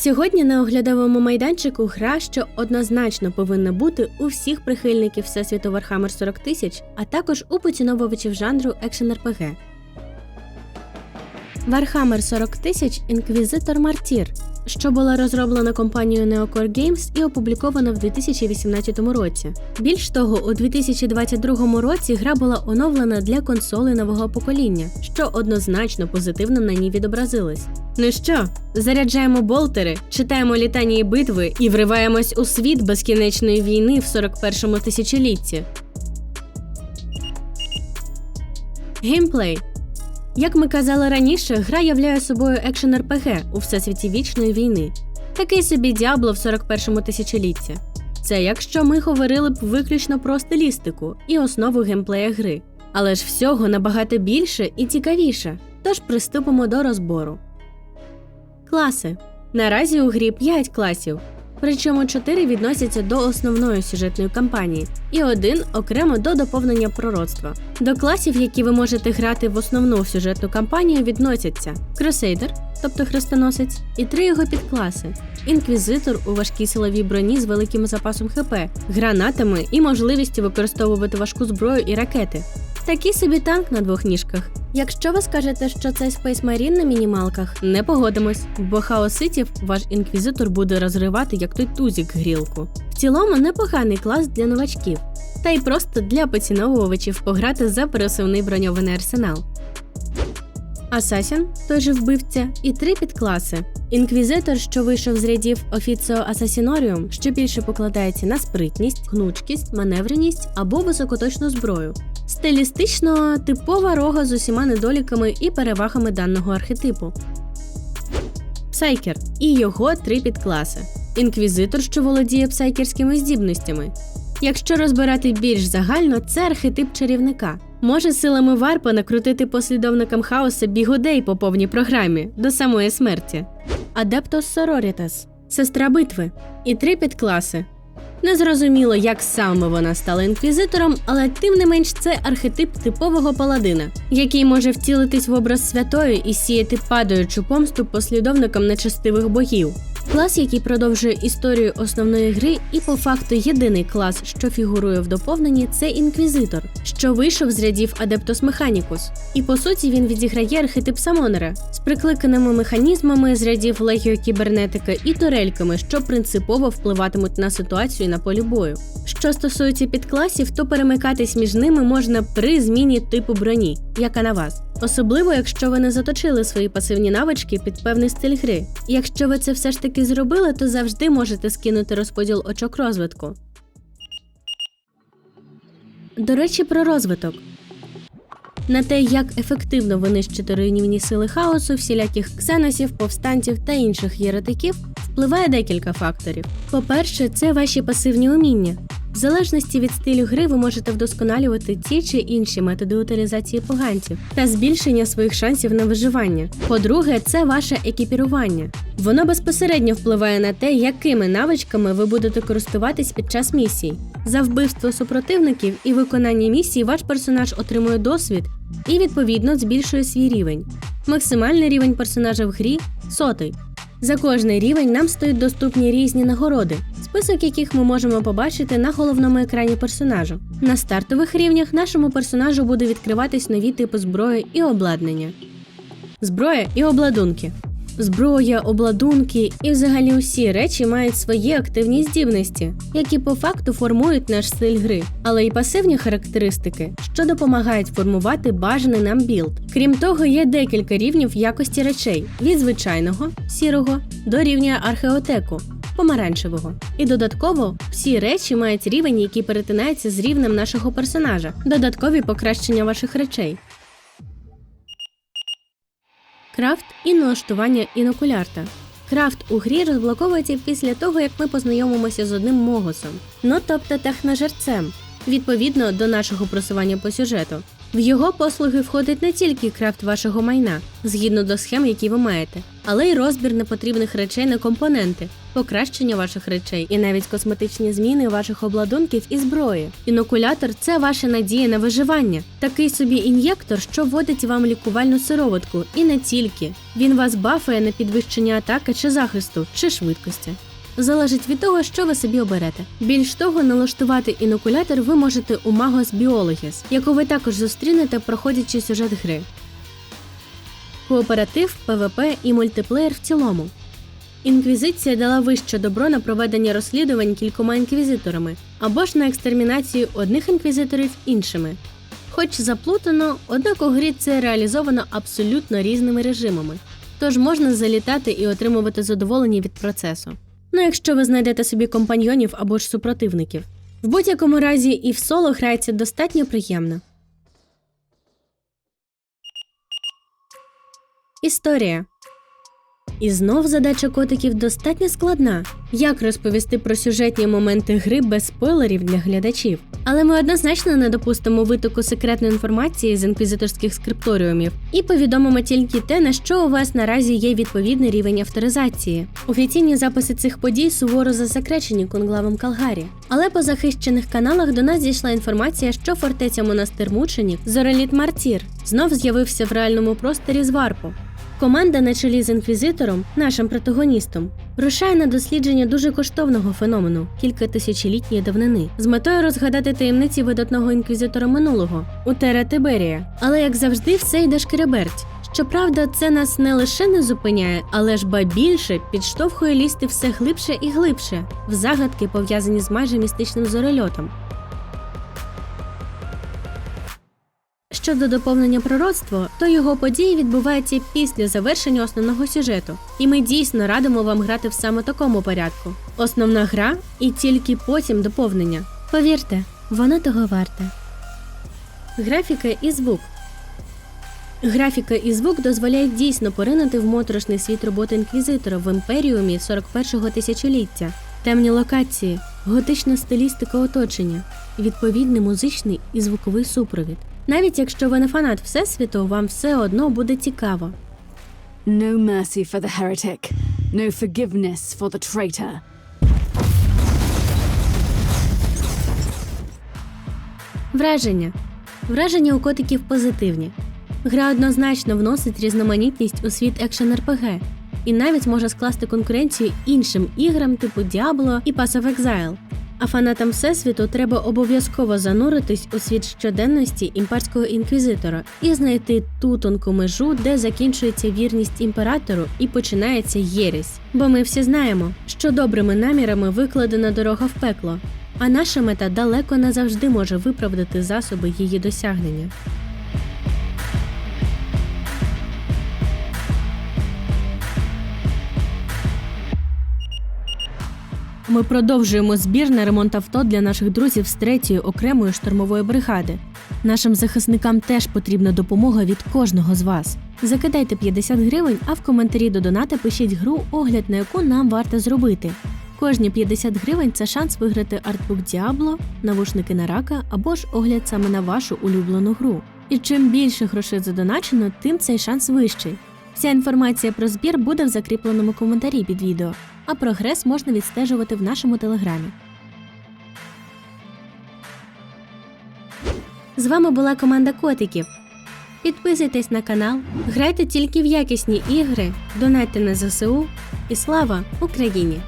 Сьогодні на оглядовому майданчику гра, що однозначно повинна бути у всіх прихильників Всесвіту Warhammer 40 тисяч, а також у поціновувачів жанру екшен RPG. Warhammer 40 тисяч Інквізитор Мартір, що була розроблена компанією Neocore Games і опублікована в 2018 році. Більш того, у 2022 році гра була оновлена для консолей нового покоління, що однозначно позитивно на ній відобразилось. Ну що, заряджаємо болтери, читаємо літання і битви і вриваємось у світ безкінечної війни в 41-му тисячолітті. Геймплей як ми казали раніше, гра являє собою екшен РПГ у всесвіті вічної війни. Такий собі Діабло в 41-му тисячолітті. Це якщо ми говорили б виключно про стилістику і основу геймплея гри. Але ж всього набагато більше і цікавіше. Тож приступимо до розбору. Класи. Наразі у грі 5 класів, причому 4 відносяться до основної сюжетної кампанії, і один окремо до доповнення пророцтва. До класів, які ви можете грати в основну сюжетну кампанію, відносяться Крусейдер, тобто хрестоносець, і три його підкласи: інквізитор у важкій силовій броні з великим запасом ХП, гранатами і можливістю використовувати важку зброю і ракети. Такий собі танк на двох ніжках. Якщо ви скажете, що це Space Marine на мінімалках, не погодимось, бо хаоситів ваш інквізитор буде розривати як той тузік грілку. В цілому непоганий клас для новачків, та й просто для поціновувачів пограти за пересувний броньований арсенал. Асасін, той же вбивця, і три підкласи. Інквізитор, що вийшов з рядів Офіціо Асасіноріум, що більше покладається на спритність, гнучкість, маневреність або високоточну зброю. Стилістично типова рога з усіма недоліками і перевагами даного архетипу. Псайкер і його три підкласи. Інквізитор, що володіє псайкерськими здібностями. Якщо розбирати більш загально, це архетип чарівника. Може силами варпа накрутити послідовникам хаоса бігудей по повній програмі до самої смерті. Адептос Сорорітас сестра битви і три підкласи. Незрозуміло, як саме вона стала інквізитором, але тим не менш це архетип типового паладина, який може втілитись в образ святої і сіяти падаючу помсту послідовникам нечестивих богів. Клас, який продовжує історію основної гри, і по факту єдиний клас, що фігурує в доповненні, це інквізитор, що вийшов з рядів Адептос Механікус. І по суті він відіграє архетип Самонера з прикликаними механізмами з рядів Легіо Кібернетика і турельками, що принципово впливатимуть на ситуацію на полі бою. Що стосується підкласів, то перемикатись між ними можна при зміні типу броні, яка на вас. Особливо, якщо ви не заточили свої пасивні навички під певний стиль гри. Якщо ви це все ж таки зробили, то завжди можете скинути розподіл очок розвитку. До речі, про розвиток. На те, як ефективно винищити руйнівні сили хаосу, всіляких ксеносів, повстанців та інших єретиків, впливає декілька факторів. По-перше, це ваші пасивні уміння. В залежності від стилю гри ви можете вдосконалювати ті чи інші методи утилізації поганців та збільшення своїх шансів на виживання. По-друге, це ваше екіпірування. Воно безпосередньо впливає на те, якими навичками ви будете користуватись під час місій. За вбивство супротивників і виконання місій ваш персонаж отримує досвід і відповідно збільшує свій рівень. Максимальний рівень персонажа в грі сотий. За кожний рівень нам стають доступні різні нагороди, список яких ми можемо побачити на головному екрані персонажу. На стартових рівнях нашому персонажу буде відкриватись нові типи зброї і обладнання. Зброя і обладунки. Зброя, обладунки і взагалі усі речі мають свої активні здібності, які по факту формують наш стиль гри, але й пасивні характеристики, що допомагають формувати бажаний нам білд. Крім того, є декілька рівнів якості речей від звичайного сірого до рівня археотеку. Помаранчевого. І додатково всі речі мають рівень, який перетинається з рівнем нашого персонажа, додаткові покращення ваших речей. Крафт і налаштування інокулярта. Крафт у грі розблоковується після того, як ми познайомимося з одним могосом, ну тобто техножерцем, відповідно до нашого просування по сюжету. В його послуги входить не тільки крафт вашого майна, згідно до схем, які ви маєте, але й розбір непотрібних речей на компоненти, покращення ваших речей і навіть косметичні зміни ваших обладунків і зброї. Інокулятор це ваша надія на виживання, такий собі ін'єктор, що вводить вам лікувальну сироватку, і не тільки. Він вас бафає на підвищення атаки чи захисту, чи швидкості. Залежить від того, що ви собі оберете. Більш того, налаштувати інокулятор ви можете у Magos Biologis, яку ви також зустрінете, проходячи сюжет гри. Кооператив, ПВП і мультиплеєр в цілому. Інквізиція дала вище добро на проведення розслідувань кількома інквізиторами або ж на екстермінацію одних інквізиторів іншими. Хоч заплутано, однак у грі це реалізовано абсолютно різними режимами, тож можна залітати і отримувати задоволення від процесу. Ну, якщо ви знайдете собі компаньйонів або ж супротивників. В будь-якому разі і в соло грається достатньо приємно. Історія. І знов задача котиків достатньо складна. Як розповісти про сюжетні моменти гри без спойлерів для глядачів? Але ми однозначно не допустимо витоку секретної інформації з інквізиторських скрипторіумів і повідомимо тільки те, на що у вас наразі є відповідний рівень авторизації. Офіційні записи цих подій суворо засекречені конглавом Калгарі. Але по захищених каналах до нас дійшла інформація, що фортеця монастир мученів Зореліт Мартір знов з'явився в реальному просторі з варпу. Команда на чолі з інквізитором, нашим протагоністом, рушає на дослідження дуже коштовного феномену кілька тисячолітньої давнини з метою розгадати таємниці видатного інквізитора минулого у Тера Тиберія. Але як завжди, все йде шкереберть. Щоправда, це нас не лише не зупиняє, але ж ба більше підштовхує лізти все глибше і глибше в загадки, пов'язані з майже містичним зорельотом. Щодо доповнення пророцтва, то його події відбуваються після завершення основного сюжету, і ми дійсно радимо вам грати в саме такому порядку. Основна гра і тільки потім доповнення. Повірте, воно того варте. Графіка і звук. Графіка і звук дозволяють дійсно поринути в моторошний світ роботи інквізитора в імперіумі 41-го тисячоліття, темні локації, готична стилістика оточення, відповідний музичний і звуковий супровід. Навіть якщо ви не фанат всесвіту, вам все одно буде цікаво. No mercy for the heretic, no forgiveness for the traitor. Враження. Враження у котиків позитивні. Гра однозначно вносить різноманітність у світ екшен РПГ і навіть може скласти конкуренцію іншим іграм типу Diablo і Pass of Exile. А фанатам Всесвіту треба обов'язково зануритись у світ щоденності імперського інквізитора і знайти ту тонку межу, де закінчується вірність імператору і починається єресь. Бо ми всі знаємо, що добрими намірами викладена дорога в пекло, а наша мета далеко не завжди може виправдати засоби її досягнення. Ми продовжуємо збір на ремонт авто для наших друзів з третьої окремої штурмової бригади. Нашим захисникам теж потрібна допомога від кожного з вас. Закидайте 50 гривень, а в коментарі до доната пишіть гру, огляд на яку нам варто зробити. Кожні 50 гривень це шанс виграти артбук Diablo, навушники на рака або ж огляд саме на вашу улюблену гру. І чим більше грошей задоначено, тим цей шанс вищий. Вся інформація про збір буде в закріпленому коментарі під відео, а прогрес можна відстежувати в нашому телеграмі. З вами була команда котиків. Підписуйтесь на канал, грайте тільки в якісні ігри, донайте на ЗСУ і слава Україні!